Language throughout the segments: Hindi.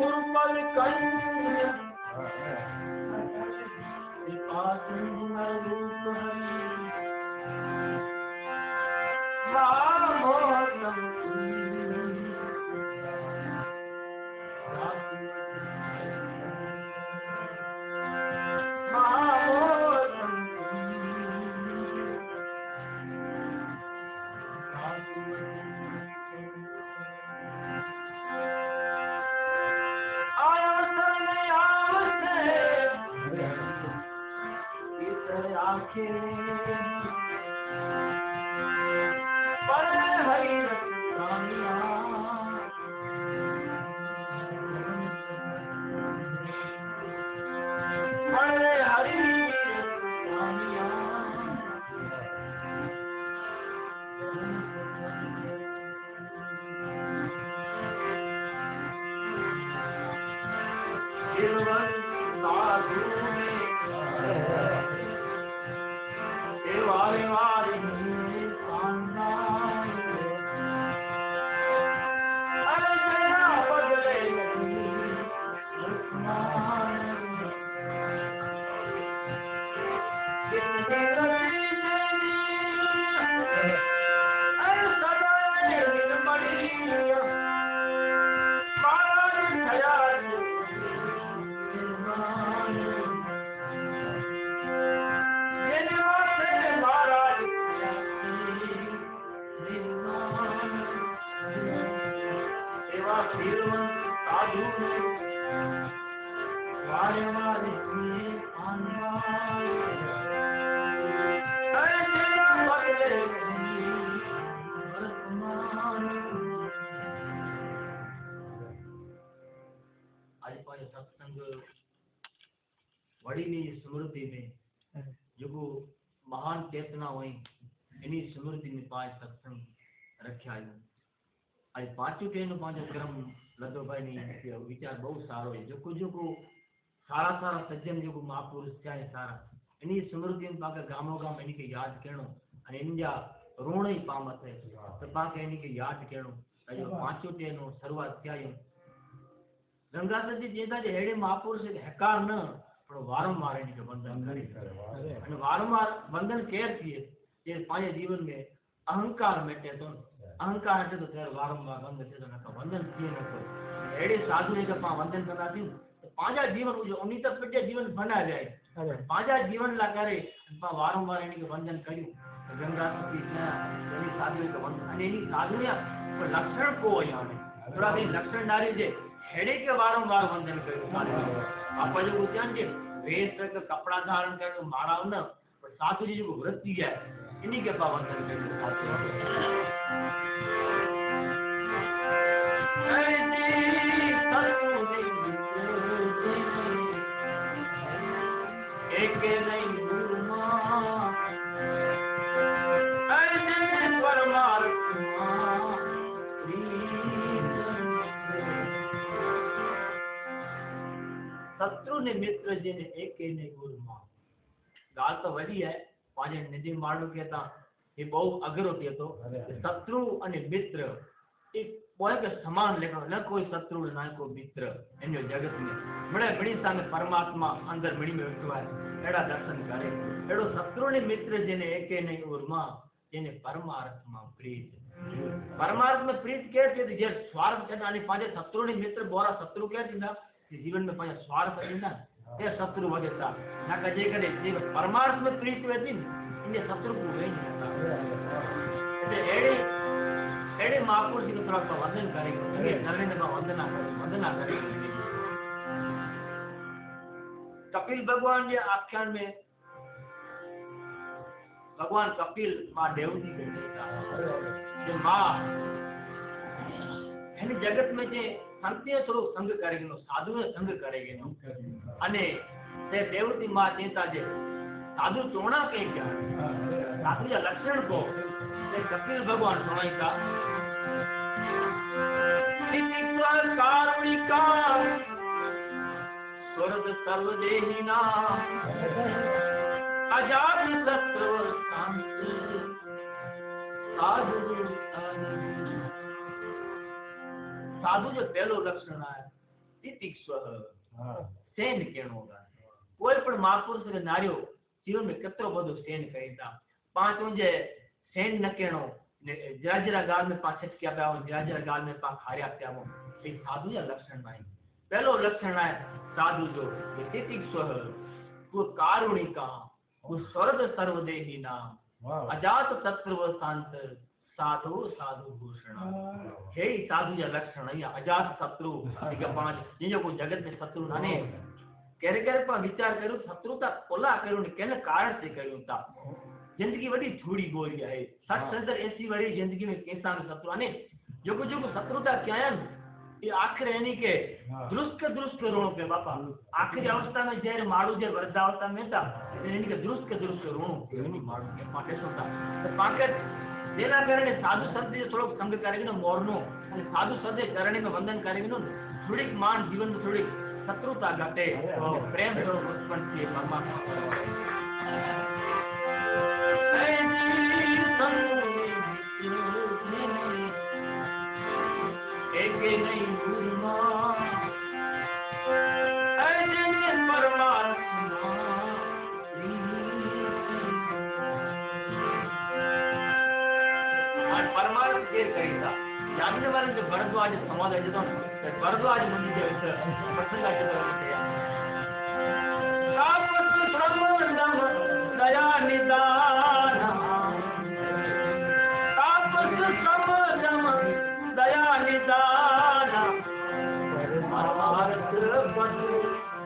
गुरुपल कंज कृपा मैं रूप हरि पर सत्संग वड़ी वड़ीनी स्मृति में हाँ। जो महान चेतना हुई इन्हीं स्मृति में पाँच सत्संग रखा है आज पाँचों टेन पाँच क्रम लदो भाई ने हाँ। विचार बहुत सारो है। जो को जो को सारा सारा सज्जन जो को महापुरुष चाहे सारा। इन्हीं स्मृति में पाकर गामो गाम इन्हीं के याद करणो और इन जा रोण ही पामत है। हाँ। तो पाके इन्हीं के याद करणो पाँचों टेनो शुरुआत थिया ಗಂಗಾಧರಜಿ ಚೇತಾ जे हेड़े महापुरुष खे हकार न पर वारंवार हिन खे वंदन करे। अने वारंवार बंधन केर थिए जे पाए जीवन में अहंकार मिटे तो अहंकार हटे तो केरु वारंवार वंदन बंधन थो तो न तो त वंदन थिए नथो तो। अहिड़े साधू खे पाण वंदन कंदासीं त पंहिंजा जीवन हुजे उन त पिटे जीवन बना जाए। पाजा जीवन ला करे पाण वारंवार हिन खे वंदन कयूं गंगाधरजी साधू खे वंदन अने साधु ने पर लक्षण को यहाँ ने। थोड़ा भी लक्षण नारी जे हेड़े के वारंवार वंदन कयो आप जो ॿुधाइनि जे वेस क कपिड़ा धारण कर, मारा न, पर साधू जी जेको व्रत थी आहे इन खे पा वंदन कयो एक नहीं शत्रु ने मित्र जी ने एक ने गुरु मान। गाल तो वही है पाँच निधि मारो कहता ये बहुत अगर होती तो शत्रु अने मित्र एक बोले के समान लेकर न कोई शत्रु न कोई मित्र इन जगत में। बड़े बड़ी सामने परमात्मा अंदर मणि में बैठो है एड़ा दर्शन करे। एड़ो शत्रु ने मित्र जिने एक के ने गुरु मान जिने परमात्मा प्रीत। हम्म। परमात्मा प्रीत कहते जब स्वार्थ के नाली पाँच शत्रु ने मित्र बोरा शत्रु कहते ना जीवन में पाया स्वार्थ है ना हाँ। ये शत्रु हो जाता ना कजे जेकॾहिं जीव परमार्थ में प्रीत वेंदी इन शत्रु को नहीं जाता अहिड़े हाँ। अहिड़े माउ पीउ जी थोरा का वंदन करे अॻे धरण खां वंदना करे वंदना करे। कपिल भगवान के आख्यान में भगवान कपिल माँ देव जी माँ जगत में जे संतीय स्वरूप संग करेगे नो साधु ने संग करेगे नो अने ते देवति माँ चिंता जे साधु चोना के क्या साधु जा लक्षण को ते कपिल भगवान चोना का तीसर कारुणिका स्वर्ग सर्व देहिना अजात सत्र और साधु साधु साधु जो पहलो लक्षण है तितिक्स्व सेन कहणो होगा કોઈ પણ મહાપુરુષ અને નારીઓ જીવનમાં કેટલો બધો સેન કહીતા પાંચ ઊંજે સેન ન કહેણો ને જરા જરા ગાલ में पा छटकिया पिया हो जरा जरा गाल में पा खारिया पिया हो એ સાધુ જા લક્ષણ નહીં પહેલો લક્ષણ है साधु जो ये तितिक्स्व वो कारुणिका वो स्वर्ग सर्वदेही नाम अजात शत्रु शांत साधु साधु भूषण। हाँ। हे। साधु या लक्षण या अजात शत्रु हाँ। पाँच। जिन को जगत में शत्रु नाने कहिड़े कहिड़े पाण विचार कयूं हाँ। शत्रु था ओला कयूं कंहिं कारण से कयूं था ज़िंदगी वॾी झूड़ी ॿोली है। सच सदर ऐसी वरी ज़िंदगी में कैसा बि शत्रु आने जेको जेको शत्रु शत्रुता क्या है? ये आख़िर यानी के दुरुस्त दुरुस्त रोअणो पे बापा। आखिर अवस्था में जंहिं मारू जे वृद्धावस्था में था। हिन खे दुरुस्त दुरुस्त रोअणो पियो माण्हू खे पाण ॾिसूं था। त पाण જેના કારણે સાધુ સંત થોડોક સંગ કરેગનો મોરનો અને સાધુ સંતે ચરણી વંદન કરેગનો થોડીક માન જીવન થોડીક શત્રુતા ઘટે પ્રેમ થોડો ઉત્પન્ન થયે પરમાત્મા. એક નહીં ગુરુમાં પરમાર્થ જે કહીતા યાજ્ઞવલ્ક્ય જે ભરદ્વાજ સમાજ છે તો ભરદ્વાજ મુનિ જે છે પ્રસંગા છે તાપસ પ્રમોદમ દયા નિદાન તાપસ પ્રમોદમ દયા નિદાન પરમાર્થ પદ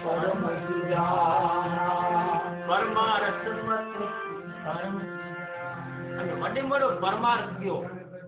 પરમ સુજાના પરમાર્થ મત પરમ અને વડે મોટો પરમાર્થ કયો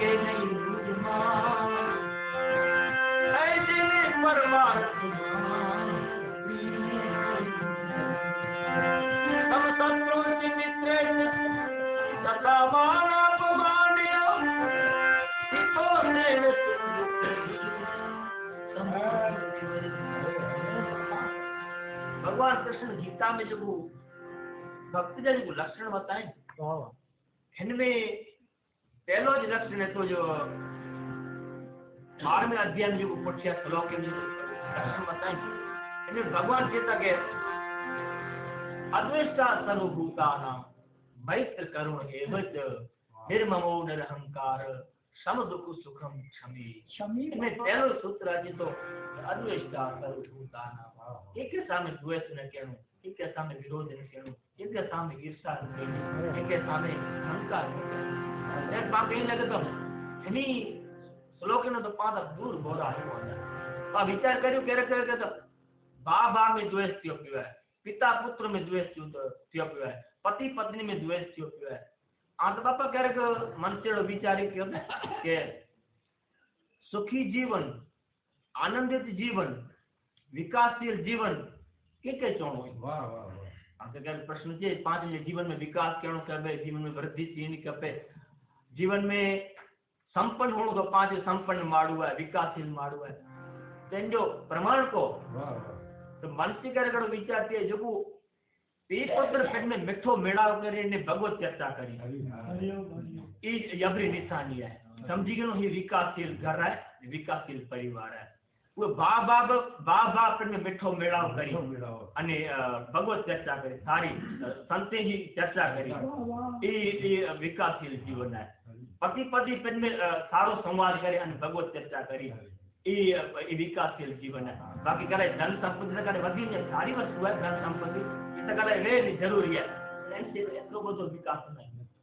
एक नहीं बुझमा ऐसी परमात्मा हम शत्रु मित्र तथा मानव मान्य हितो देव भगवान कृष्ण गीता में जब वो भक्ति का जो लक्षण बताए इनमें પહેલો જ લક્ષણ હતું જો બારમી અધ્યાય જે ઉપર છે શ્લોક એમ એટલે ભગવાન કહેતા કે અદ્વેષ્ટા સર્વભૂતાના મૈત્ર કરુણ એવચ નિર્મમો નિરહંકાર સમ દુઃખ સુખમ ક્ષમી ક્ષમી મેં પહેલો સૂત્ર હજી તો અદ્વેષ્ટા સર્વભૂતાના એક સામે દ્વેષ ને કહેવું इनके सामने विरोध नहीं करूँ। इनके सामने ईर्षा इनके सामने अहंकार नहीं एक पाप यही लगे तो हमी, श्लोक ने तो पाद दूर बोला है तो विचार करियो कह रहे कह तो बाबा में द्वेष थियो पियो है पिता पुत्र में द्वेष थियो तो, थियो पियो है पति पत्नी में द्वेष थियो पियो है आंत तो बापा केरे के मन से विचार कियो ने, के सुखी जीवन, आनंदित जीवन, विकासशील जीवन કેટલે ચણો વાહ વાહ વાહ. કારણ કે ત્યારે પ્રશ્ન जीवन में એટલે જીવનમાં વિકાસ કેણો કહેવાય જીવનમાં વૃદ્ધિ શીની કપે જીવનમાં संपन्न होने तो पाँच संपन्न माड़ू है विकासशील माड़ू है तेंजो प्रमाण को तो मनसी करे कड़ो विचार थे जो एक पुत्र में मिठो मेड़ा करे ने भगवत चर्चा करी ई यबरी निशानी है समझी गयो ये विकासशील घर है विकासशील परिवार है उहे भाउ भाउ बि मिठो मेड़ाव करी। अने भगवत चर्चा करे सारी संते जी चर्चा करी। ई ई विकासशील जीवन है। पति पति पिण में सारो संवाद करे अने भगवत चर्चा करी। ई विकासशील जीवन है। बाक़ी करे धन संपत्ति त करे में सारी वस्तु है धन संपत्ति। त करे भी ज़रूरी आहे एतिरो ॿुधो विकास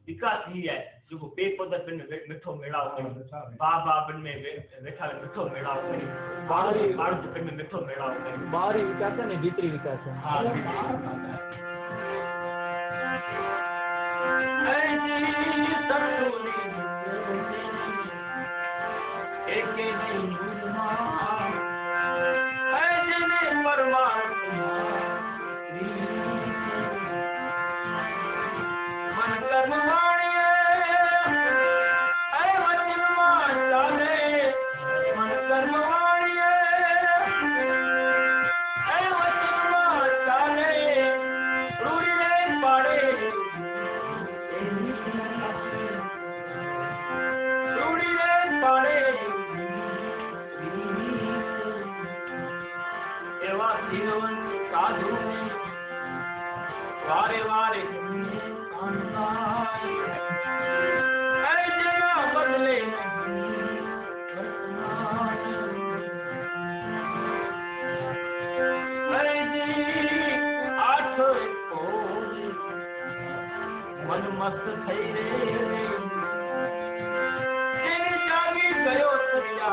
विकास ही है। जो जेको पे पदर में मिठो मेला मेड़ाव बा बा बन में बैठा मिठो मेड़ाव करी बारी बार बन में मिठो मेड़ाव करी बारी विकास ने भीतरी विकास है। हाँ एक दिन गुरुमा ऐ जिने परवा साधु। वारे वारे। अरे जगह बदले। अरे जी आठ को मन मस्त थई रे। जागी गयो सरिया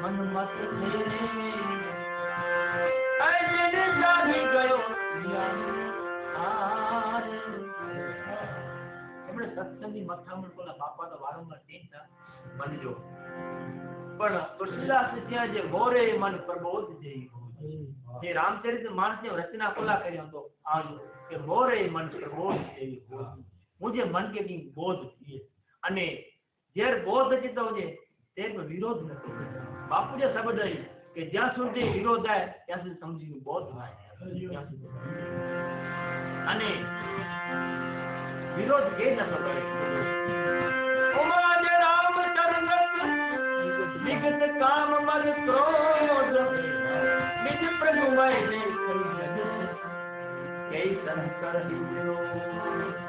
हनुमत गयो એમણે સત્સંગની મથામણ કોલા બાપા તો વારંવાર ચિંતા બનજો પણ તુલસીદાસ ત્યાં જે મોરે મન પ્રબોધ જે જે રામચરિત માનસ રચના કોલા કર્યો હતો આવજો કે મોરે મન પ્રબોધ જેવી હું જે મન કે બોધ થઈએ અને જ્યારે બોધ ચિત્તો છે તે વિરોધ નતો બાપુ જે શબ્દ અહીં કે જ્યાં સુધી વિરોધ થાય ત્યાં સુધી સમજીને બોધ થાય ત્યાં સુધી. અને વિરોધ કે નતો કરે ઉમા જે રામ ચરણત વિગત કામ મન ક્રોધ નિજ પ્રભુ મય ને કઈ સરહ કર દીધો નિજ પ્રભુ મય ને કઈ કઈ સરહ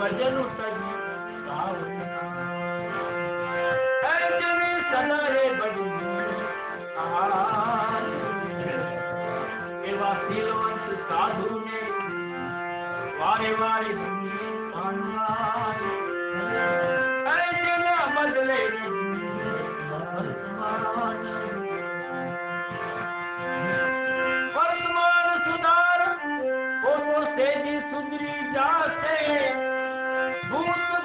भजन सजी अर्जुन सदा रे बड़ी। एवा साधु ने वारे वारे वर्तमान सुधार ओ तो तेज़ी सुधरी जाते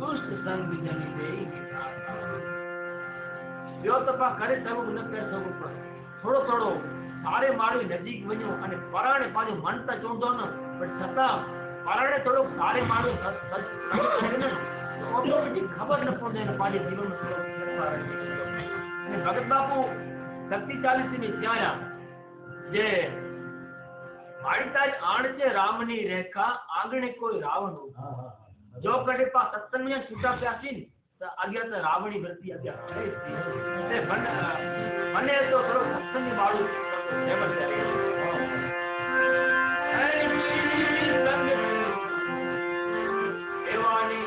दुष्ट संग जन गई ॿियो त पाण करे सघूं न करे सघूं पर। थोरो थोरो हाणे माण्हू नज़दीक वञो अने पराणे पंहिंजो मन त चवंदो न, पर छता पराणे थोरो हाणे माण्हू ख़बर न पवंदी आहिनि पंहिंजे जीवन में भगत बाबू भक्ति चालीस में चया जे हाड़ी ताज आण जे रामनी रेखा आंगणे कोई रावण हो। हाँ, हाँ। जो कटे पा सत्संग में छूटा प्यासीन तो, तो रावणी वृत्ति ते बन बने तो थोड़ो सत्संग बाळू जबर करे देवानी